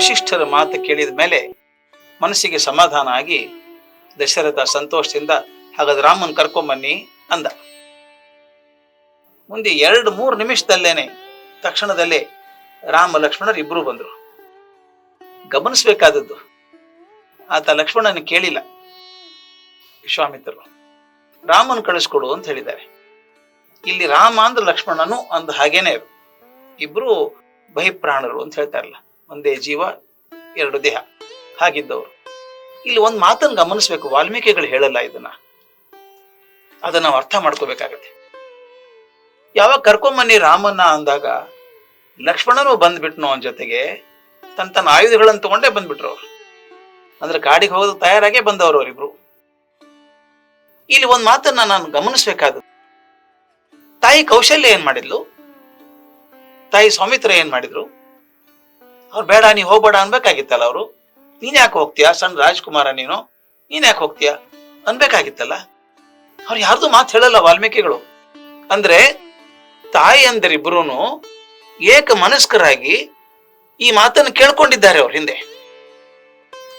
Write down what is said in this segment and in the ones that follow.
ವಶಿಷ್ಠರ ಮಾತು ಕೇಳಿದ ಮೇಲೆ ಮನಸ್ಸಿಗೆ ಸಮಾಧಾನ ಆಗಿ ದಶರಥ ಸಂತೋಷದಿಂದ ಹಾಗಾದ್ರೆ ರಾಮನ್ ಕರ್ಕೊಂಬನ್ನಿ ಅಂದ. ಮುಂದೆ ಎರಡು ಮೂರು ನಿಮಿಷದಲ್ಲೇನೆ ತಕ್ಷಣದಲ್ಲೇ ರಾಮ ಲಕ್ಷ್ಮಣರು ಇಬ್ರು ಬಂದ್ರು. ಗಮನಿಸ್ಬೇಕಾದದ್ದು, ಆತ ಲಕ್ಷ್ಮಣನ ಕೇಳಿಲ್ಲ. ವಿಶ್ವಾಮಿತ್ರರು, ರಾಮನ್ ಕಳಿಸ್ಕೊಡು ಅಂತ ಹೇಳಿದ್ದಾರೆ. ಇಲ್ಲಿ ರಾಮ ಅಂದ್ರೆ ಲಕ್ಷ್ಮಣನು ಅಂದ ಹಾಗೇನೆ ಇಬ್ರು ಬಹಿಪ್ರಾಣರು ಅಂತ ಹೇಳ್ತಾರಲ್ಲ. ಒಂದೇ ಜೀವ, ಎರಡು ದೇಹ. ಹಾಗಿದ್ದವರು. ಇಲ್ಲಿ ಒಂದು ಮಾತನ್ನು ಗಮನಿಸಬೇಕು, ವಾಲ್ಮೀಕಿಗಳು ಹೇಳಲ್ಲ ಇದನ್ನ. ಅದನ್ನ ಅರ್ಥ ಮಾಡ್ಕೋಬೇಕಾಗತ್ತೆ. ಯಾವಾಗ ಕರ್ಕೊಂಬನ್ನಿ ರಾಮನ್ನ ಅಂದಾಗ, ಲಕ್ಷ್ಮಣನು ಬಂದ್ಬಿಟ್ನು ಅವನ ಜೊತೆಗೆ ತನ್ನ ತನ್ನ ಆಯುಧಗಳನ್ನು ತಗೊಂಡೇ ಬಂದ್ಬಿಟ್ರು ಅವ್ರು. ಅಂದ್ರೆ ಕಾಡಿಗೆ ಹೋಗೋದು ತಯಾರಾಗೇ ಬಂದವರು ಅವರಿಬ್ರು. ಇಲ್ಲಿ ಒಂದು ಮಾತನ್ನ ನಾನು ಗಮನಿಸ್ಬೇಕಾದ ತಾಯಿ ಕೌಶಲ್ಯ ಏನ್ ಮಾಡಿದ್ಲು? ತಾಯಿ ಸೌಮಿತ್ರ ಏನ್ ಮಾಡಿದ್ರು? ಅವ್ರು ಬೇಡ, ನೀ ಹೋಗ್ಬೇಡ ಅನ್ಬೇಕಾಗಿತ್ತಲ್ಲ ಅವರು? ನೀನ್ ಯಾಕೆ ಹೋಗ್ತೀಯ? ಸಣ್ಣ ರಾಜ್ಕುಮಾರ ನೀನು. ನೀನ್ ಯಾಕೆ ಹೋಗ್ತೀಯ? ಅನ್ಬೇಕಾಗಿತ್ತಲ್ಲ? ಅವ್ರು ಯಾರ್ದು ಮಾತು ಹೇಳಲ್ಲ ವಾಲ್ಮೀಕಿಗಳು. ಅಂದ್ರೆ ತಾಯಿ ಅಂದರಿಬ್ರು ಏಕ ಮನಸ್ಕರಾಗಿ ಈ ಮಾತನ್ನು ಕೇಳ್ಕೊಂಡಿದ್ದಾರೆ ಅವ್ರ ಹಿಂದೆ.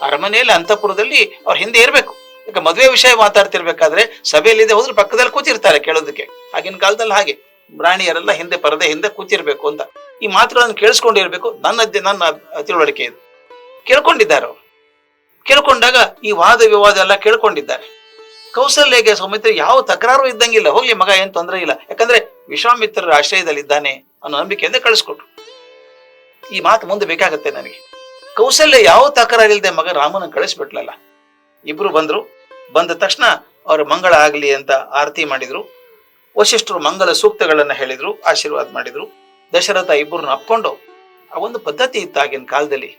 ಅರಮನೆಯಲ್ಲಿ ಅಂತಃಪುರದಲ್ಲಿ ಅವ್ರ ಹಿಂದೆ ಇರಬೇಕು. ಯಾಕ ಮದುವೆ ವಿಷಯ ಮಾತಾಡ್ತಿರ್ಬೇಕಾದ್ರೆ ಸಭೆಯಲ್ಲಿದೆ, ಹೋದ್ರೆ ಪಕ್ಕದಲ್ಲಿ ಕೂತಿರ್ತಾರೆ ಕೇಳೋದಕ್ಕೆ. ಆಗಿನ ಕಾಲದಲ್ಲಿ ಹಾಗೆ. ರಾಣಿಯರೆಲ್ಲ ಹಿಂದೆ, ಪರದೆ ಹಿಂದೆ ಕೂತಿರ್ಬೇಕು ಅಂತ. ಈ ಮಾತುಗಳನ್ನು ಕೇಳಿಸ್ಕೊಂಡಿರ್ಬೇಕು ನನ್ನ ನನ್ನ ತಿಳುವಳಿಕೆ ಇದು. ಕೇಳ್ಕೊಂಡಿದ್ದಾರೆ? ಅವರು ಕೇಳ್ಕೊಂಡಾಗ ಈ ವಾದ ವಿವಾದ ಎಲ್ಲ ಕೇಳ್ಕೊಂಡಿದ್ದಾರೆ. ಕೌಸಲ್ಯಗೆ ಸೌಮಿತ್ರ ಯಾವ ತಕರಾರು ಇದ್ದಂಗಿಲ್ಲ. ಹೋಗ್ಲಿ ಮಗ, ಏನ್ ತೊಂದರೆ ಇಲ್ಲ. ಯಾಕಂದ್ರೆ ವಿಶ್ವಾಮಿತ್ರರ ಆಶ್ರಯದಲ್ಲಿದ್ದಾನೆ ಅನ್ನೋ ನಂಬಿಕೆಯಿಂದ ಕಳಿಸ್ಕೊಟ್ರು. ಈ ಮಾತು ಮುಂದೆ ಬೇಕಾಗತ್ತೆ ನನಗೆ. ಕೌಸಲ್ಯ ಯಾವ ತಕರಾರಿಲ್ಲದೆ ಮಗ ರಾಮನ ಕಳಿಸ್ಬಿಟ್ಲಲ್ಲ. ಇಬ್ರು ಬಂದ್ರು. ಬಂದ ತಕ್ಷಣ ಅವ್ರ ಮಂಗಳ ಆಗ್ಲಿ ಅಂತ ಆರತಿ ಮಾಡಿದ್ರು. ವಶಿಷ್ಠರು ಮಂಗಲ ಸೂಕ್ತಗಳನ್ನ ಹೇಳಿದ್ರು, ಆಶೀರ್ವಾದ ಮಾಡಿದ್ರು. ದಶರಥ ಇಬ್ಬರನ್ನ ಅಪ್ಕೊಂಡು ಆ ಒಂದು ಪದ್ಧತಿ ಇತ್ತು ಆಗಿನ ಕಾಲದಲ್ಲಿ.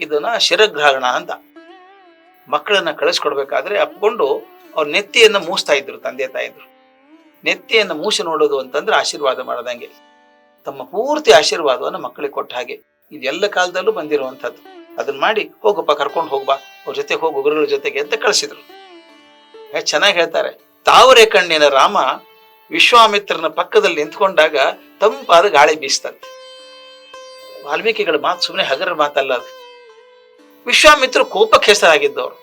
ಇದನ್ನ ಶಿರಗ್ರಹಣ ಅಂತ ಮಕ್ಕಳನ್ನ ಕಳಿಸ್ಕೊಡ್ಬೇಕಾದ್ರೆ ಅಪ್ಕೊಂಡು ಅವ್ರ ನೆತ್ತಿಯನ್ನ ಮೂಸ್ತಾ ಇದ್ರು ತಂದೆ ತಾಯಿದ್ರು. ನೆತ್ತಿಯನ್ನ ಮೂಸಿ ನೋಡೋದು ಅಂತಂದ್ರೆ ಆಶೀರ್ವಾದ ಮಾಡದಂಗೆ. ತಮ್ಮ ಪೂರ್ತಿ ಆಶೀರ್ವಾದವನ್ನು ಮಕ್ಕಳಿಗೆ ಕೊಟ್ಟ ಹಾಗೆ. ಇದೆಲ್ಲ ಕಾಲದಲ್ಲೂ ಬಂದಿರುವಂತದ್ದು ಅದನ್ನ ಮಾಡಿ ಹೋಗಪ್ಪ, ಕರ್ಕೊಂಡು ಹೋಗ್ಬಾ, ಅವ್ರ ಜೊತೆ ಹೋಗು, ಗುರುಗಳ ಜೊತೆಗೆ ಅಂತ ಕಳಿಸಿದ್ರು. ಚೆನ್ನಾಗಿ ಹೇಳ್ತಾರೆ. ತಾವರೆ ಕಣ್ಣಿನ ರಾಮ ವಿಶ್ವಾಮಿತ್ರನ ಪಕ್ಕದಲ್ಲಿ ನಿಂತ್ಕೊಂಡಾಗ ತಂಪಾದ ಗಾಳಿ ಬೀಸ್ತಂತೆ ವಾಲ್ಮೀಕಿಗಳ ಮಾತು ಸುಮ್ಮನೆ ಹಗರ ಮಾತಲ್ಲ ಅದು. ವಿಶ್ವಾಮಿತ್ರ ಕೋಪಕ್ಕೆ ಹೆಸರಾಗಿದ್ದವರು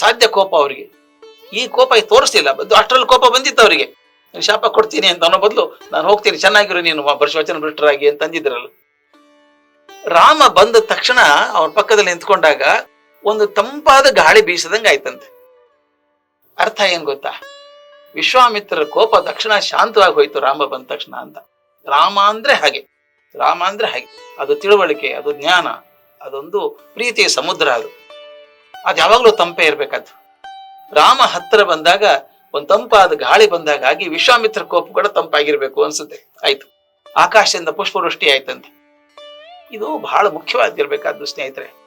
ಸಾಧ್ಯ ಕೋಪ ಅವರಿಗೆ. ಈ ಕೋಪ ಈಗ ತೋರಿಸ್ತಿಲ್ಲ ಬದ್ದು ಅಷ್ಟರಲ್ಲಿ ಕೋಪ ಬಂದಿತ್ತು ಅವರಿಗೆ. ಶಾಪ ಕೊಡ್ತೀನಿ ಅಂತ ಅನ್ನೋ ಬದಲು, ನಾನು ಹೋಗ್ತೀನಿ, ಚೆನ್ನಾಗಿರು ನೀನು ವರ್ಷವಚನ ಭ್ರಷ್ಟರಾಗಿ ಅಂತ ಅಂದಿದ್ರಲ್ಲ. ರಾಮ ಬಂದ ತಕ್ಷಣ ಅವ್ರ ಪಕ್ಕದಲ್ಲಿ ನಿಂತ್ಕೊಂಡಾಗ ಒಂದು ತಂಪಾದ ಗಾಳಿ ಬೀಸದಂಗ ಆಯ್ತಂತೆ ಅರ್ಥ ಏನ್ ಗೊತ್ತಾ? ವಿಶ್ವಾಮಿತ್ರರ ಕೋಪ ತಕ್ಷಣ ಶಾಂತವಾಗಿ ಹೋಯ್ತು. ರಾಮ ಬಂದ ತಕ್ಷಣ ಅಂತ. ರಾಮ ಅಂದ್ರೆ ಹಾಗೆ. ರಾಮ ಅಂದ್ರೆ ಹಾಗೆ. ಅದು ತಿಳುವಳಿಕೆ, ಅದು ಜ್ಞಾನ, ಅದೊಂದು ಪ್ರೀತಿಯ ಸಮುದ್ರ ಅದು. ಅದು ಯಾವಾಗಲೂ ತಂಪೆ ಇರಬೇಕದು ರಾಮ ಹತ್ತಿರ ಬಂದಾಗ, ಒಂದು ತಂಪಾದ ಗಾಳಿ ಬಂದಾಗ ಆಗಿ ವಿಶ್ವಾಮಿತ್ರ ಕೋಪ ಕೂಡ ತಂಪಾಗಿರ್ಬೇಕು ಅನ್ಸುತ್ತೆ. ಆಯ್ತು. ಆಕಾಶದಿಂದ ಪುಷ್ಪವೃಷ್ಟಿ ಆಯ್ತಂತೆ. ಇದು ಬಹಳ ಮುಖ್ಯವಾಗಿರ್ಬೇಕಾದ್ದು ಸ್ನೇಹಿತರೆ.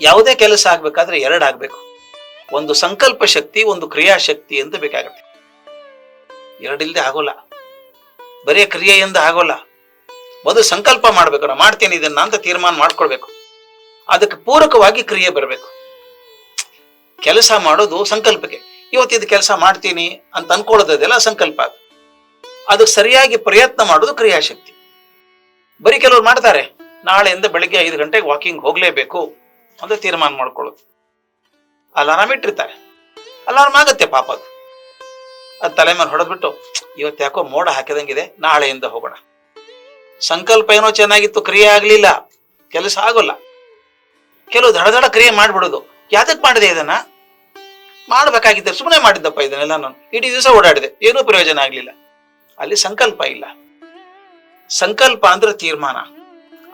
ಯಾವುದೇ ಕೆಲಸ ಆಗ್ಬೇಕಾದ್ರೆ ಎರಡು ಆಗ್ಬೇಕು. ಒಂದು ಸಂಕಲ್ಪ ಶಕ್ತಿ, ಒಂದು ಕ್ರಿಯಾಶಕ್ತಿ ಅಂತ ಬೇಕಾಗತ್ತೆ. ಎರಡಿಲ್ಲದೆ ಆಗೋಲ್ಲ. ಬರೀ ಕ್ರಿಯೆಯಿಂದ ಆಗೋಲ್ಲ. ಮೊದಲು ಸಂಕಲ್ಪ ಮಾಡ್ಬೇಕು ನಾನು ಮಾಡ್ತೇನೆ ಇದನ್ನ ಅಂತ ತೀರ್ಮಾನ ಮಾಡ್ಕೊಳ್ಬೇಕು. ಅದಕ್ಕೆ ಪೂರಕವಾಗಿ ಕ್ರಿಯೆ ಬರಬೇಕು. ಕೆಲಸ ಮಾಡೋದು ಸಂಕಲ್ಪಕ್ಕೆ. ಇವತ್ತಿದ್ದು ಕೆಲಸ ಮಾಡ್ತೀನಿ ಅಂತ ಅನ್ಕೊಳ್ಳೋದೆಲ್ಲ ಸಂಕಲ್ಪ ಅದು. ಅದಕ್ಕೆ ಸರಿಯಾಗಿ ಪ್ರಯತ್ನ ಮಾಡೋದು ಕ್ರಿಯಾಶಕ್ತಿ ಬರೀ ಕೆಲವರು ಮಾಡ್ತಾರೆ, ನಾಳೆಯಿಂದ ಬೆಳಿಗ್ಗೆ ಐದು ಗಂಟೆಗೆ ವಾಕಿಂಗ್ ಹೋಗಲೇಬೇಕು ಅಂತ ತೀರ್ಮಾನ ಮಾಡ್ಕೊಳ್ಳೋದು. ಅಲಾರಾಮ್ ಇಟ್ಟಿರ್ತಾರೆ. ಅಲಾರಾಮ್ ಆಗತ್ತೆ ಪಾಪ ಅದು. ಅದು ತಲೆ ಮೇಲೆ ಹೊಡೆದ್ಬಿಟ್ಟು, ಇವತ್ತು ಯಾಕೋ ಮೋಡ ಹಾಕಿದಂಗಿದೆ, ನಾಳೆಯಿಂದ ಹೋಗೋಣ. ಸಂಕಲ್ಪ ಏನೋ ಚೆನ್ನಾಗಿತ್ತು, ಕ್ರಿಯೆ ಆಗಲಿಲ್ಲ. ಕೆಲಸ ಆಗೋಲ್ಲ. ಕೆಲವು ದಡ ದಡ ಕ್ರಿಯೆ ಮಾಡ್ಬಿಡೋದು. ಯಾತಕ್ಕೆ ಮಾಡಿದೆ ಇದನ್ನ? ಮಾಡ್ಬೇಕಾಗಿದ್ದೆ ಸುಮ್ಮನೆ ಮಾಡಿದ್ದಪ್ಪ ಇದನ್ನೆಲ್ಲ ನಾನು. ಇಡೀ ದಿವಸ ಓಡಾಡಿದೆ, ಏನೂ ಪ್ರಯೋಜನ ಆಗಲಿಲ್ಲ. ಅಲ್ಲಿ ಸಂಕಲ್ಪ ಇಲ್ಲ. ಸಂಕಲ್ಪ ಅಂದ್ರೆ ತೀರ್ಮಾನ.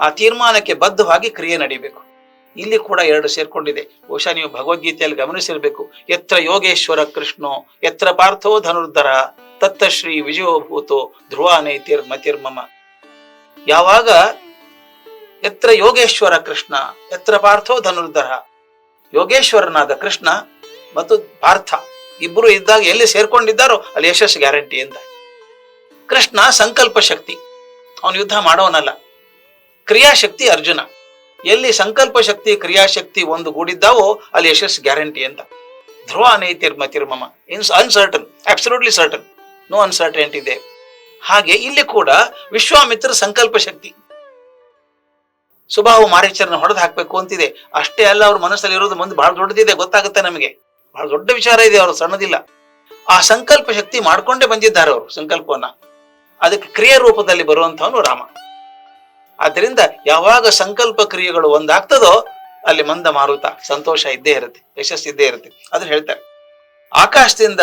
ಆ ತೀರ್ಮಾನಕ್ಕೆ ಬದ್ಧವಾಗಿ ಕ್ರಿಯೆ ನಡಿಬೇಕು. ಇಲ್ಲಿ ಕೂಡ ಎರಡು ಸೇರ್ಕೊಂಡಿದೆ. ಬಹುಶಃ ನೀವು ಭಗವದ್ಗೀತೆಯಲ್ಲಿ ಗಮನಿಸಿರ್ಬೇಕು. ಎತ್ರ ಯೋಗೇಶ್ವರ ಕೃಷ್ಣೋ ಎತ್ರ ಪಾರ್ಥೋ ಧನುರ್ಧರ, ತತ್ತ ಶ್ರೀ ವಿಜಯೋಭೂತೋ ಧ್ರುವ ನೈತಿರ್ ಮತಿರ್ಮಮ. ಯಾವಾಗ? ಎತ್ರ ಯೋಗೇಶ್ವರ ಕೃಷ್ಣ ಎತ್ರ ಪಾರ್ಥೋ ಧನುರ್ಧರ, ಯೋಗೇಶ್ವರನಾದ ಕೃಷ್ಣ ಮತ್ತು ಪಾರ್ಥ ಇಬ್ಬರು ಇದ್ದಾಗ ಎಲ್ಲಿ ಸೇರ್ಕೊಂಡಿದ್ದಾರೋ ಅಲ್ಲಿ ಯಶಸ್ಸು ಗ್ಯಾರಂಟಿ ಅಂತ. ಕೃಷ್ಣ ಸಂಕಲ್ಪ ಶಕ್ತಿ. ಅವನು ಯುದ್ಧ ಮಾಡೋನಲ್ಲ. ಕ್ರಿಯಾಶಕ್ತಿ ಅರ್ಜುನ. ಎಲ್ಲಿ ಸಂಕಲ್ಪ ಶಕ್ತಿ, ಕ್ರಿಯಾಶಕ್ತಿ ಒಂದು ಗೂಡಿದ್ದಾವೋ ಅಲ್ಲಿ ಯಶಸ್ ಗ್ಯಾರಂಟಿ ಅಂತ. ಧ್ರುವ ಅನೈತಿರ್ಮ ತಿರ್ಮಮ ಇನ್ಸ್ uncertain absolutely certain no uncertain ಇದೆ ಹಾಗೆ ಇಲ್ಲಿ ಕೂಡ ವಿಶ್ವಾಮಿತ್ರ ಸಂಕಲ್ಪ ಶಕ್ತಿ. ಸುಬಾಹು ಮಾರೀಚರನ್ನ ಹೊಡೆದು ಹಾಕ್ಬೇಕು ಅಂತಿದೆ. ಅಷ್ಟೇ ಅಲ್ಲ, ಅವ್ರ ಮನಸ್ಸಲ್ಲಿ ಇರೋದು ಮುಂದೆ ಬಹಳ ದೊಡ್ಡದಿದೆ, ಗೊತ್ತಾಗುತ್ತೆ ನಮಗೆ. ಬಹಳ ದೊಡ್ಡ ವಿಚಾರ ಇದೆ, ಅವರು ಸಣ್ಣದಿಲ್ಲ. ಆ ಸಂಕಲ್ಪ ಶಕ್ತಿ ಮಾಡ್ಕೊಂಡೇ ಬಂದಿದ್ದಾರೆ ಅವರು ಸಂಕಲ್ಪವನ್ನ. ಅದಕ್ಕೆ ಕ್ರಿಯೆ ರೂಪದಲ್ಲಿ ಬರುವಂತವನು ರಾಮ. ಆದ್ದರಿಂದ ಯಾವಾಗ ಸಂಕಲ್ಪ ಕ್ರಿಯೆಗಳು ಒಂದಾಗ್ತದೋ ಅಲ್ಲಿ ಮಂದ ಮಾರುತ, ಸಂತೋಷ ಇದ್ದೇ ಇರುತ್ತೆ, ಯಶಸ್ಸು ಇದ್ದೇ ಇರುತ್ತೆ ಅದನ್ನ ಹೇಳ್ತಾರೆ. ಆಕಾಶದಿಂದ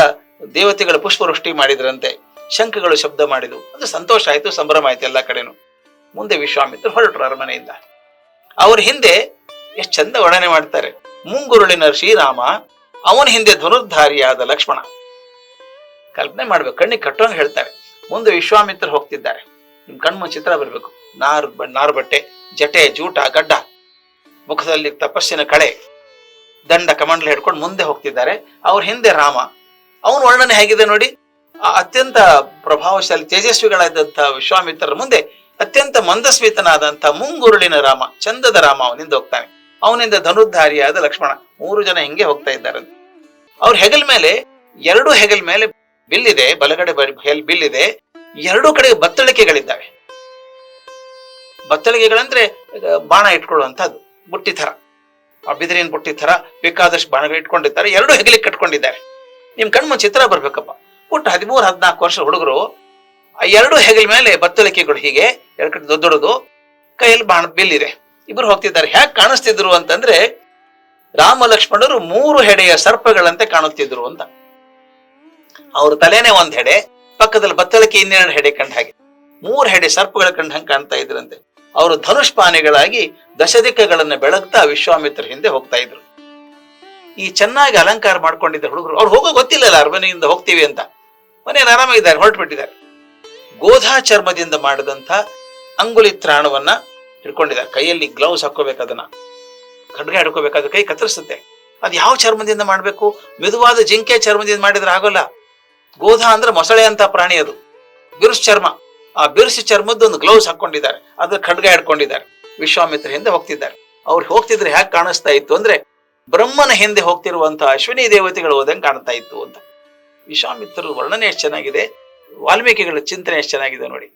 ದೇವತೆಗಳ ಪುಷ್ಪವೃಷ್ಟಿ ಮಾಡಿದ್ರಂತೆ, ಶಂಖಗಳು ಶಬ್ದ ಮಾಡಿದವು ಅಂದ್ರೆ ಸಂತೋಷ ಆಯ್ತು, ಸಂಭ್ರಮ ಆಯ್ತು ಎಲ್ಲ ಕಡೆನು. ಮುಂದೆ ವಿಶ್ವಾಮಿತ್ರ ಹೊರಟರು ಅರಮನೆಯಿಂದ. ಅವ್ರ ಹಿಂದೆ ಎಷ್ಟು ಚಂದ ವರ್ಣನೆ ಮಾಡ್ತಾರೆ. ಮುಂಗುರುಳಿನ ಶ್ರೀರಾಮ, ಅವನ ಹಿಂದೆ ಧನುರ್ಧಾರಿಯಾದ ಲಕ್ಷ್ಮಣ. ಕಲ್ಪನೆ ಮಾಡ್ಬೇಕು, ಕಣ್ಣಿಗೆ ಕಟ್ಟೋಂಗ್ ಹೇಳ್ತಾರೆ. ಮುಂದೆ ವಿಶ್ವಾಮಿತ್ರ ಹೋಗ್ತಿದ್ದಾರೆ. ನಿಮ್ ಕಣ್ಮ ಚಿತ್ರ ಬರ್ಬೇಕು. ನಾರು ನಾರು ಬಟ್ಟೆ ಜಟೆ, ಜೂಟ, ಗಡ್ಡ. ಮುಖದಲ್ಲಿ ತಪಸ್ಸಿನ ಕಳೆ. ದಂಡ ಕಮಂಡಲ ಹಿಡ್ಕೊಂಡು ಮುಂದೆ ಹೋಗ್ತಿದ್ದಾರೆ. ಅವ್ರ ಹಿಂದೆ ರಾಮ. ಅವನ ವರ್ಣನೆ ಹೇಗಿದೆ ನೋಡಿ. ಆ ಅತ್ಯಂತ ಪ್ರಭಾವಶಾಲಿ ತೇಜಸ್ವಿಗಳಾದಂತಹ ವಿಶ್ವಾಮಿತ್ರರ ಮುಂದೆ ಅತ್ಯಂತ ಮಂದಸ್ಮಿತನಾದಂತಹ ಮುಂಗುರುಳಿನ ರಾಮ, ಚಂದದ ರಾಮ ಅವನಿಂದ ಹೋಗ್ತಾನೆ. ಅವನಿಂದ ಧನುರ್ಧಾರಿಯಾದ ಲಕ್ಷ್ಮಣ ಮೂರು ಜನ ಹಿಂಗೆ ಹೋಗ್ತಾ ಇದ್ದಾರೆ. ಅವ್ರ ಹೆಗಲ್ ಮೇಲೆ, ಎರಡು ಹೆಗಲ್ ಮೇಲೆ ಬಿಲ್ಲಿದೆ, ಬಲಗಡೆ ಬಿಲ್ಲಿದೆ. ಎರಡು ಕಡೆ ಬತ್ತಳಿಕೆಗಳಿದ್ದಾವೆ. ಬತ್ತಳಿಕೆಗಳಂದ್ರೆ ಈಗ ಬಾಣ ಇಟ್ಕೊಳ್ಳುವಂತದ್ದು ಬುಟ್ಟಿ ತರ ಆ ಬಿದಿರಿನ ಬುಟ್ಟಿ ತರ ಬೇಕಾದಷ್ಟು ಬಾಣಗಳು ಇಟ್ಕೊಂಡಿರ್ತಾರೆ ಎರಡು ಹೆಗಲಿಗೆ ಕಟ್ಕೊಂಡಿದ್ದಾರೆ. ನಿಮ್ ಕಣ್ಮ ಚಿತ್ರ ಬರ್ಬೇಕಪ್ಪ. ಪುಟ್ಟ ಹದಿಮೂರು, ಹದಿನಾಲ್ಕು ವರ್ಷ ಹುಡುಗರು, ಆ ಎರಡು ಹೆಗಲ ಮೇಲೆ ಬತ್ತಳಿಕೆಗಳು ಹೀಗೆ, ಎರಡು ಕಡೆ ದೊಡ್ಡ ದೊಡ್ಡದು, ಕೈಯಲ್ಲಿ ಬಾಣ ಬಿಲ್ಲಿದೆ. ಇಬ್ರು ಹೋಗ್ತಿದ್ದಾರೆ. ಹ್ಯಾಕ್ ಕಾಣಿಸ್ತಿದ್ರು ಅಂತಂದ್ರೆ ರಾಮ ಲಕ್ಷ್ಮಣರು ಮೂರು ಹೆಡೆಯ ಸರ್ಪಗಳಂತೆ ಕಾಣುತ್ತಿದ್ರು ಅಂತ. ಅವ್ರ ತಲೆನೇ ಒಂದ್ ಹೆಡೆ, ಪಕ್ಕದಲ್ಲಿ ಬತ್ತಳಿಕೆ ಇನ್ನೆರಡು ಹೆಡೆ ಕಂಡ ಹಾಗೆ. ಮೂರು ಹೆಡೆ ಸರ್ಪಗಳ ಕಂಡ ಹಂಗೆ ಕಾಣ್ತಾ ಇದ್ರಂತೆ. ಅವರು ಧನುಷ್ಪಾನಿಗಳಾಗಿ ದಶದಿಕ್ಕಗಳನ್ನ ಬೆಳಗ್ತಾ ವಿಶ್ವಾಮಿತ್ರ ಹಿಂದೆ ಹೋಗ್ತಾ ಇದ್ರು. ಈ ಚೆನ್ನಾಗಿ ಅಲಂಕಾರ ಮಾಡ್ಕೊಂಡಿದ್ದ ಹುಡುಗರು, ಅವ್ರು ಹೋಗೋ ಗೊತ್ತಿಲ್ಲಲ್ಲ, ಅರಮನೆಯಿಂದ ಹೋಗ್ತೀವಿ ಅಂತ. ಮನೆಯಲ್ಲಿ ಆರಾಮಾಗಿದ್ದಾರೆ, ಹೊರಟುಬಿಟ್ಟಿದ್ದಾರೆ. ಗೋಧಾ ಚರ್ಮದಿಂದ ಮಾಡಿದಂಥ ಅಂಗುಲಿ ತ್ರಾಣವನ್ನ ಹಿಡ್ಕೊಂಡಿದ್ದಾರೆ. ಕೈಯಲ್ಲಿ ಗ್ಲೌಸ್ ಹಾಕೋಬೇಕು ಅದನ್ನ. ಖಡ್ಗ ಹಿಡ್ಕೋಬೇಕಾದ್ರೆ ಕೈ ಕತ್ತರಿಸುತ್ತೆ. ಅದು ಯಾವ ಚರ್ಮದಿಂದ ಮಾಡಬೇಕು? ಮೆದುವಾದ ಜಿಂಕೆ ಚರ್ಮದಿಂದ ಮಾಡಿದ್ರೆ ಆಗೋಲ್ಲ. ಗೋಧಾ ಅಂದ್ರೆ ಮೊಸಳೆ ಅಂತ ಪ್ರಾಣಿ ಅದು. ಗಿರುಶ್ ಚರ್ಮ ಆ ಬಿರುಸು ಚರ್ಮದ ಒಂದು ಗ್ಲೌಸ್ ಹಾಕೊಂಡಿದ್ದಾರೆ. ಅದ್ರ ಖಡ್ಗ ಹಿಡ್ಕೊಂಡಿದ್ದಾರೆ. ವಿಶ್ವಾಮಿತ್ರ ಹಿಂದೆ ಹೋಗ್ತಿದ್ದಾರೆ. ಅವ್ರು ಹೋಗ್ತಿದ್ರೆ ಹ್ಯಾಕ್ ಕಾಣಿಸ್ತಾ ಇತ್ತು ಅಂದ್ರೆ ಬ್ರಹ್ಮನ ಹಿಂದೆ ಹೋಗ್ತಿರುವಂತಹ ಅಶ್ವಿನಿ ದೇವತೆಗಳು ಹೋದಂಗೆ ಕಾಣ್ತಾ ಇತ್ತು ಅಂತ. ವಿಶ್ವಾಮಿತ್ರರ ವರ್ಣನೆ ಎಷ್ಟು ಚೆನ್ನಾಗಿದೆ. ವಾಲ್ಮೀಕಿಗಳ ಚಿಂತನೆ ಎಷ್ಟು ಚೆನ್ನಾಗಿದೆ ನೋಡಿ.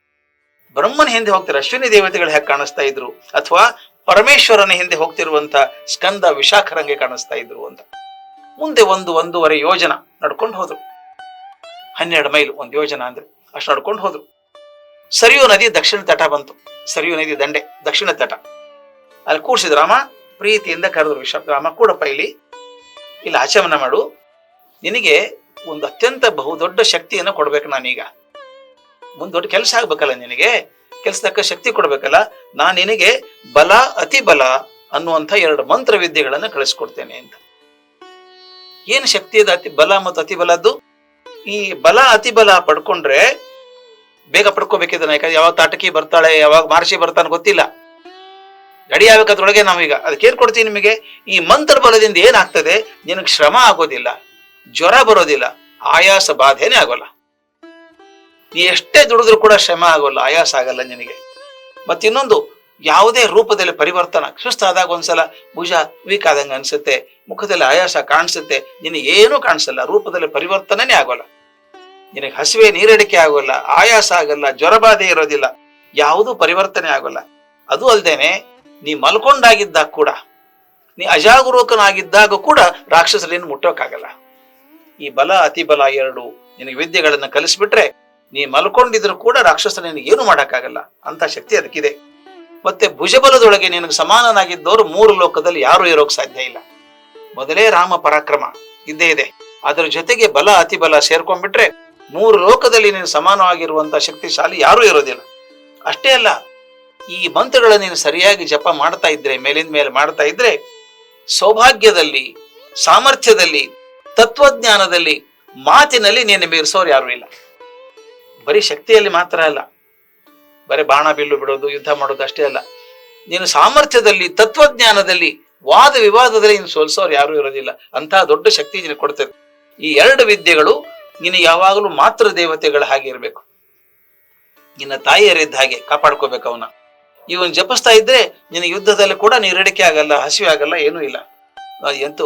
ಬ್ರಹ್ಮನ ಹಿಂದೆ ಹೋಗ್ತಾರೆ ಅಶ್ವಿನಿ ದೇವತೆಗಳು ಹ್ಯಾಕ್ ಕಾಣಿಸ್ತಾ ಇದ್ರು ಅಥವಾ ಪರಮೇಶ್ವರನ ಹಿಂದೆ ಹೋಗ್ತಿರುವಂತ ಸ್ಕಂದ ವಿಶಾಖರಂಗೆ ಕಾಣಿಸ್ತಾ ಇದ್ರು ಅಂತ. ಮುಂದೆ ಒಂದು ಒಂದೂವರೆ ಯೋಜನ ನಡ್ಕೊಂಡು ಹೋದ್ರು. ಹನ್ನೆರಡು ಮೈಲ್ ಒಂದು ಯೋಜನಾ ಅಂದ್ರೆ ಅಷ್ಟು ನಡ್ಕೊಂಡು ಹೋದ್ರು. ಸರಿಯು ನದಿ ದಕ್ಷಿಣ ತಟ ಬಂತು. ಸರಿಯೋ ನದಿ ದಂಡೆ, ದಕ್ಷಿಣ ತಟ. ಅಲ್ಲಿ ಕೂರ್ಸಿದ್ರು ರಾಮ, ಪ್ರೀತಿಯಿಂದ ಕರೆದ್ರು ವಿಶ್ವ ರಾಮ, ಕೂಡಪ್ಪ ಇಲ್ಲಿ ಇಲ್ಲಿ ಆಚಮನ ಮಾಡು. ನಿನಗೆ ಒಂದು ಅತ್ಯಂತ ಬಹುದೊಡ್ಡ ಶಕ್ತಿಯನ್ನು ಕೊಡ್ಬೇಕು ನಾನೀಗ. ಒಂದು ದೊಡ್ಡ ಕೆಲಸ ಆಗ್ಬೇಕಲ್ಲ ನಿನಗೆ? ಕೆಲಸದಕ್ಕ ಶಕ್ತಿ ಕೊಡ್ಬೇಕಲ್ಲ? ನಾನು ನಿನಗೆ ಬಲ, ಅತಿ ಬಲ ಅನ್ನುವಂಥ ಎರಡು ಮಂತ್ರ ವಿದ್ಯೆಗಳನ್ನು ಕಳಿಸ್ಕೊಡ್ತೇನೆ ಅಂತ. ಏನು ಶಕ್ತಿ ಇದೆ ಅತಿ ಬಲ ಮತ್ತು ಅತಿ ಬಲದ್ದು? ಈ ಬಲ, ಅತಿ ಬಲ ಪಡ್ಕೊಂಡ್ರೆ ಬೇಗ ಪಡ್ಕೋಬೇಕಿದ್ದಾನೆ. ಯಾಕಂದ್ರೆ ಯಾವಾಗ ತಾಟಕಿ ಬರ್ತಾಳೆ, ಯಾವಾಗ ಮಹರ್ಷಿ ಬರ್ತಾನೆ ಗೊತ್ತಿಲ್ಲ. ರೆಡಿ ನಾವೀಗ ಅದಕ್ಕೆ ಏನ್ ಕೊಡ್ತೀನಿ ನಿಮಗೆ, ಈ ಮಂತ್ರ ಬಲದಿಂದ ಏನಾಗ್ತದೆ? ನಿನಗೆ ಶ್ರಮ ಆಗೋದಿಲ್ಲ, ಜ್ವರ ಬರೋದಿಲ್ಲ, ಆಯಾಸ ಬಾಧೆನೇ ಆಗೋಲ್ಲ. ನೀ ಎಷ್ಟೇ ದುಡಿದ್ರು ಕೂಡ ಶ್ರಮ ಆಗೋಲ್ಲ, ಆಯಾಸ ಆಗಲ್ಲ ನಿನಗೆ. ಮತ್ತಿನ್ನೊಂದು, ಯಾವುದೇ ರೂಪದಲ್ಲಿ ಪರಿವರ್ತನ. ಸುಸ್ತಾದಾಗ ಒಂದ್ಸಲ ಭುಜ ವೀಕ್ ಆದಂಗ ಅನ್ಸುತ್ತೆ, ಮುಖದಲ್ಲಿ ಆಯಾಸ ಕಾಣಿಸುತ್ತೆ ನಿನಗೆ ಏನೂ ಕಾಣಿಸಲ್ಲ, ರೂಪದಲ್ಲಿ ಪರಿವರ್ತನೆ ಆಗೋಲ್ಲ. ನಿನಗೆ ಹಸಿವೆ ನೀರಡಿಕೆ ಆಗೋಲ್ಲ, ಆಯಾಸ ಆಗಲ್ಲ ಜ್ವರ ಬಾಧೆ ಇರೋದಿಲ್ಲ, ಯಾವುದು ಪರಿವರ್ತನೆ ಆಗೋಲ್ಲ. ಅದು ಅಲ್ಲದೇನೆ ನೀ ಮಲ್ಕೊಂಡಾಗಿದ್ದಾಗ ಕೂಡ, ನೀ ಅಜಾಗರೂಕನಾಗಿದ್ದಾಗ ಕೂಡ ರಾಕ್ಷಸರನ್ನು ಮುಟ್ಟೋಕ್ಕಾಗಲ್ಲ ಈ ಬಲ, ಅತಿ ಬಲ ಎರಡು ನಿನಗೆ ವಿದ್ಯೆಗಳನ್ನು ಕಲಿಸ್ಬಿಟ್ರೆ ನೀ ಮಲ್ಕೊಂಡಿದ್ರು ಕೂಡ ರಾಕ್ಷಸ ನಿನಗೆ ಏನು ಮಾಡೋಕ್ಕಾಗಲ್ಲ. ಅಂತ ಶಕ್ತಿ ಅದಕ್ಕಿದೆ. ಮತ್ತೆ ಭುಜಬಲದೊಳಗೆ ನಿನಗೆ ಸಮಾನನಾಗಿದ್ದವರು ಮೂರು ಲೋಕದಲ್ಲಿ ಯಾರು ಇರೋಕ್ ಸಾಧ್ಯ ಇಲ್ಲ. ಮೊದಲೇ ರಾಮ ಪರಾಕ್ರಮ, ಇದ್ದೇ ಇದೆ. ಅದರ ಜೊತೆಗೆ ಬಲ ಅತಿಬಲ ಸೇರ್ಕೊಂಡ್ಬಿಟ್ರೆ ಮೂರು ಲೋಕದಲ್ಲಿ ನೀನು ಸಮಾನವಾಗಿರುವಂತ ಶಕ್ತಿಶಾಲಿ ಯಾರೂ ಇರೋದಿಲ್ಲ. ಅಷ್ಟೇ ಅಲ್ಲ, ಈ ಮಂತ್ರಗಳನ್ನು ನೀನು ಸರಿಯಾಗಿ ಜಪ ಮಾಡ್ತಾ ಇದ್ರೆ ಮೇಲಿನ ಮೇಲೆ ಮಾಡ್ತಾ ಇದ್ರೆ, ಸೌಭಾಗ್ಯದಲ್ಲಿ, ಸಾಮರ್ಥ್ಯದಲ್ಲಿ, ತತ್ವಜ್ಞಾನದಲ್ಲಿ, ಮಾತಿನಲ್ಲಿ ನೀನು ಮೀರಿಸೋರು ಯಾರು ಇಲ್ಲ. ಬರೀ ಶಕ್ತಿಯಲ್ಲಿ ಮಾತ್ರ ಅಲ್ಲ, ಬರೀ ಬಾಣ ಬಿಲ್ಲು ಬಿಡೋದು, ಯುದ್ಧ ಮಾಡೋದು ಅಷ್ಟೇ ಅಲ್ಲ. ನೀನು ಸಾಮರ್ಥ್ಯದಲ್ಲಿ, ತತ್ವಜ್ಞಾನದಲ್ಲಿ, ವಾದ ವಿವಾದದಲ್ಲಿ ನೀನು ಸೋಲ್ಸೋರು ಯಾರು ಇರೋದಿಲ್ಲ. ಅಂತಹ ದೊಡ್ಡ ಶಕ್ತಿ ನಿನಗೆ ಕೊಡ್ತದೆ. ಈ ಎರಡು ವಿದ್ಯೆಗಳು ನೀನು ಯಾವಾಗಲೂ ಮಾತೃ ದೇವತೆಗಳ ಹಾಗೆ ಇರಬೇಕು. ನಿನ್ನ ತಾಯಿಯರಿದ್ದ ಹಾಗೆ ಕಾಪಾಡ್ಕೋಬೇಕು ಅವನ ಇವನ್ ಜಪಿಸ್ತಾ ಇದ್ರೆ ನಿನ್ನ ಯುದ್ಧದಲ್ಲಿ ಕೂಡ ನೀರಡಿಕೆ ಆಗಲ್ಲ, ಹಸಿವೆ ಆಗಲ್ಲ, ಏನೂ ಇಲ್ಲ. ಎಂತೂ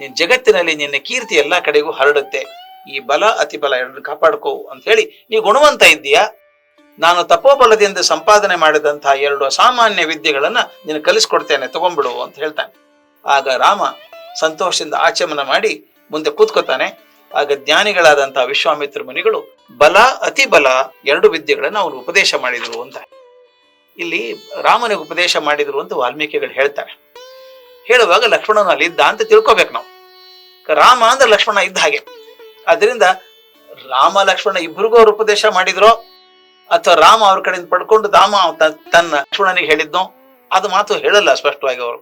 ನಿನ್ ಜಗತ್ತಿನಲ್ಲಿ ನಿನ್ನ ಕೀರ್ತಿ ಎಲ್ಲಾ ಕಡೆಗೂ ಹರಡುತ್ತೆ. ಈ ಬಲ, ಅತಿ ಬಲ ಎರಡನ್ನು ಕಾಪಾಡ್ಕೋ ಅಂತ ಹೇಳಿ ನೀ ಗುಣವಂತ ಇದ್ದೀಯಾ? ನಾನು ತಪೋಬಲದಿಂದ ಸಂಪಾದನೆ ಮಾಡಿದಂತಹ ಎರಡು ಅಸಾಮಾನ್ಯ ವಿದ್ಯೆಗಳನ್ನ ನೀನು ಕಲಿಸ್ಕೊಡ್ತೇನೆ, ತಗೊಂಡ್ಬಿಡು ಅಂತ ಹೇಳ್ತಾನೆ. ಆಗ ರಾಮ ಸಂತೋಷದಿಂದ ಆಚಮನ ಮಾಡಿ ಮುಂದೆ ಕೂತ್ಕೋತಾನೆ. ಆಗ ಜ್ಞಾನಿಗಳಾದಂತಹ ವಿಶ್ವಾಮಿತ್ರ ಮುನಿಗಳು, ಬಲ, ಅತಿ ಬಲ ಎರಡು ವಿದ್ಯೆಗಳನ್ನು ಅವರು ಉಪದೇಶ ಮಾಡಿದ್ರು ಅಂತ. ಇಲ್ಲಿ ರಾಮನಿಗೆ ಉಪದೇಶ ಮಾಡಿದ್ರು ಅಂತ ವಾಲ್ಮೀಕಿಗಳು ಹೇಳ್ತಾರೆ. ಹೇಳುವಾಗ ಲಕ್ಷ್ಮಣನ ಅಲ್ಲಿ ಇದ್ದ ಅಂತ ತಿಳ್ಕೊಬೇಕು ನಾವು. ರಾಮ ಅಂದ್ರೆ ಲಕ್ಷ್ಮಣ ಇದ್ದ ಹಾಗೆ. ಅದರಿಂದ ರಾಮ, ಲಕ್ಷ್ಮಣ ಇಬ್ಬರಿಗೂ ಅವ್ರು ಉಪದೇಶ ಮಾಡಿದ್ರು, ಅಥವಾ ರಾಮ ಅವ್ರ ಕಡೆಯಿಂದ ಪಡ್ಕೊಂಡು ರಾಮ ತನ್ನ ಲಕ್ಷ್ಮಣನಿಗೆ ಹೇಳಿದ್ನೋ ಅದು ಮಾತು ಹೇಳಲ್ಲ ಸ್ಪಷ್ಟವಾಗಿ ಅವರು.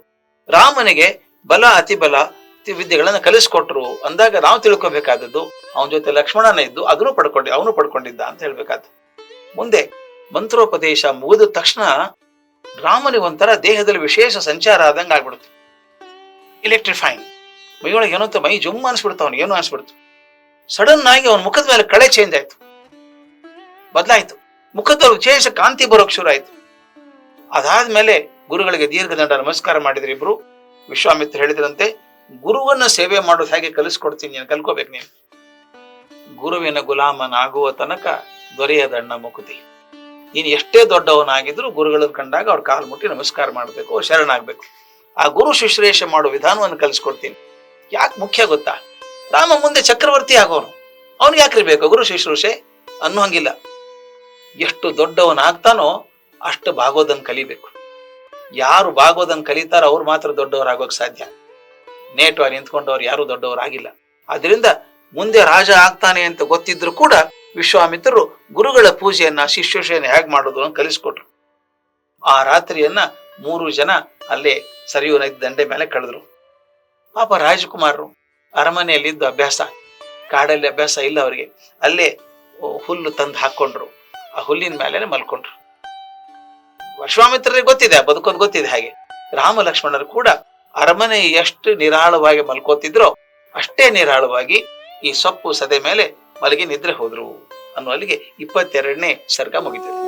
ರಾಮನಿಗೆ ಬಲ, ಅತಿ ಬಲ ವಿದ್ಯೆಗಳನ್ನ ಕಲಿಸ್ಕೊಟ್ರು ಅಂದಾಗ ನಾವು ತಿಳ್ಕೊಬೇಕಾದದ್ದು, ಅವನ ಜೊತೆ ಲಕ್ಷ್ಮಣನ ಇದ್ದು ಅದನ್ನು ಪಡ್ಕೊಂಡಿ, ಅವನು ಪಡ್ಕೊಂಡಿದ್ದ ಅಂತ ಹೇಳ್ಬೇಕಾದ್ದು. ಮುಂದೆ ಮಂತ್ರೋಪದೇಶ ಮುಗಿದ ತಕ್ಷಣ ರಾಮನಿಗೆ ಒಂಥರ ದೇಹದಲ್ಲಿ ವಿಶೇಷ ಸಂಚಾರ ಆದಂಗೆ ಆಗ್ಬಿಡ್ತು ಎಲೆಕ್ಟ್ರಿಫೈನ್ ಮೈಯೊಳಗೆ ಏನೋ ಮೈ ಜುಮ್ ಅನ್ಸ್ಬಿಡ್ತು ಅವನಿಗೆ, ಏನೋ ಅನ್ಸ್ಬಿಡ್ತು ಸಡನ್ ಆಗಿ ಅವನ ಮುಖದ ಮೇಲೆ ಕಳೆ ಚೇಂಜ್ ಆಯ್ತು. ಬದಲಾಯ್ತು. ಮುಖದಲ್ಲಿ ವಿಶೇಷ ಕಾಂತಿ ಬರೋಕ್ ಶುರು ಆಯ್ತು. ಅದಾದ್ಮೇಲೆ ಗುರುಗಳಿಗೆ ದೀರ್ಘದಂಡ ನಮಸ್ಕಾರ ಮಾಡಿದ್ರು ಇಬ್ರು. ವಿಶ್ವಾಮಿತ್ರ ಹೇಳಿದ್ರಂತೆ ಗುರುವನ್ನ ಸೇವೆ ಮಾಡೋದು ಹೇಗೆ ಕಲಿಸ್ಕೊಡ್ತೀನಿ ನೀನು ಕಲ್ಕೋಬೇಕು ನೀನು ಗುರುವಿನ ಗುಲಾಮನಾಗುವ ತನಕ ದೊರೆಯದಣ್ಣ ಮುಕುತಿ. ನೀನು ಎಷ್ಟೇ ದೊಡ್ಡವನಾಗಿದ್ರು ಗುರುಗಳನ್ನು ಕಂಡಾಗ ಅವ್ರ ಕಾಲು ಮುಟ್ಟಿ ನಮಸ್ಕಾರ ಮಾಡಬೇಕು ಶರಣಾಗಬೇಕು. ಆ ಗುರು ಶುಶ್ರೂಷೆ ಮಾಡೋ ವಿಧಾನವನ್ನು ಕಲಿಸ್ಕೊಡ್ತೀನಿ. ಯಾಕೆ ಮುಖ್ಯ ಗೊತ್ತಾ? ರಾಮ ಮುಂದೆ ಚಕ್ರವರ್ತಿ ಆಗೋನು. ಅವ್ನಿಗೆ ಯಾಕ್ರಿಬೇಕು ಗುರು ಶುಶ್ರೂಷೆ? ಅನ್ನೋ ಹಂಗಿಲ್ಲ ಎಷ್ಟು ದೊಡ್ಡವನಾಗ್ತಾನೋ ಅಷ್ಟು ಬಾಗೋದನ್ನು ಕಲಿಬೇಕು. ಯಾರು ಬಾಗೋದನ್ನು ಕಲಿತಾರೋ ಅವ್ರು ಮಾತ್ರ ದೊಡ್ಡವರಾಗೋಕೆ ಸಾಧ್ಯ. ನೇಟವಾಗಿ ನಿಂತ್ಕೊಂಡವ್ರು ಯಾರು ದೊಡ್ಡವರಾಗಿಲ್ಲ. ಅದರಿಂದ ಮುಂದೆ ರಾಜ ಆಗ್ತಾನೆ ಅಂತ ಗೊತ್ತಿದ್ರು ಕೂಡ ವಿಶ್ವಾಮಿತ್ರರು ಗುರುಗಳ ಪೂಜೆಯನ್ನ ಶಿಷ್ಯಷೆಯನ್ನ ಹೇಗ್ ಮಾಡೋದು ಅಂತ ಕಲಿಸ್ಕೊಟ್ರು. ಆ ರಾತ್ರಿಯನ್ನ ಮೂರು ಜನ ಅಲ್ಲೇ ಸರಿಯು ನದಿ ದಂಡೆ ಮೇಲೆ ಕಳೆದ್ರು. ಪಾಪ ರಾಜಕುಮಾರರು ಅರಮನೆಯಲ್ಲಿದ್ದು ಅಭ್ಯಾಸ, ಕಾಡಲ್ಲಿ ಅಭ್ಯಾಸ ಇಲ್ಲ ಅವರಿಗೆ. ಅಲ್ಲೇ ಹುಲ್ಲು ತಂದು ಹಾಕೊಂಡ್ರು ಆ ಹುಲ್ಲಿನ ಮೇಲೆ ಮಲ್ಕೊಂಡ್ರು. ವಿಶ್ವಾಮಿತ್ರರಿಗೆ ಗೊತ್ತಿದೆ, ಬದುಕೋದು ಗೊತ್ತಿದೆ ಹಾಗೆ. ರಾಮ ಲಕ್ಷ್ಮಣರು ಕೂಡ ಅರಮನೆ ಎಷ್ಟು ನಿರಾಳವಾಗಿ ಮಲ್ಕೋತಿದ್ರೋ ಅಷ್ಟೇ ನಿರಾಳವಾಗಿ ಈ ಸೊಪ್ಪು ಸದೆ ಮೇಲೆ ಮಲಗಿ ನಿದ್ರೆ ಹೋದ್ರು. ಅನ್ನೋ ಅಲ್ಲಿಗೆ ಇಪ್ಪತ್ತೆರಡನೇ ಸರ್ಗ ಮುಗಿತದೆ.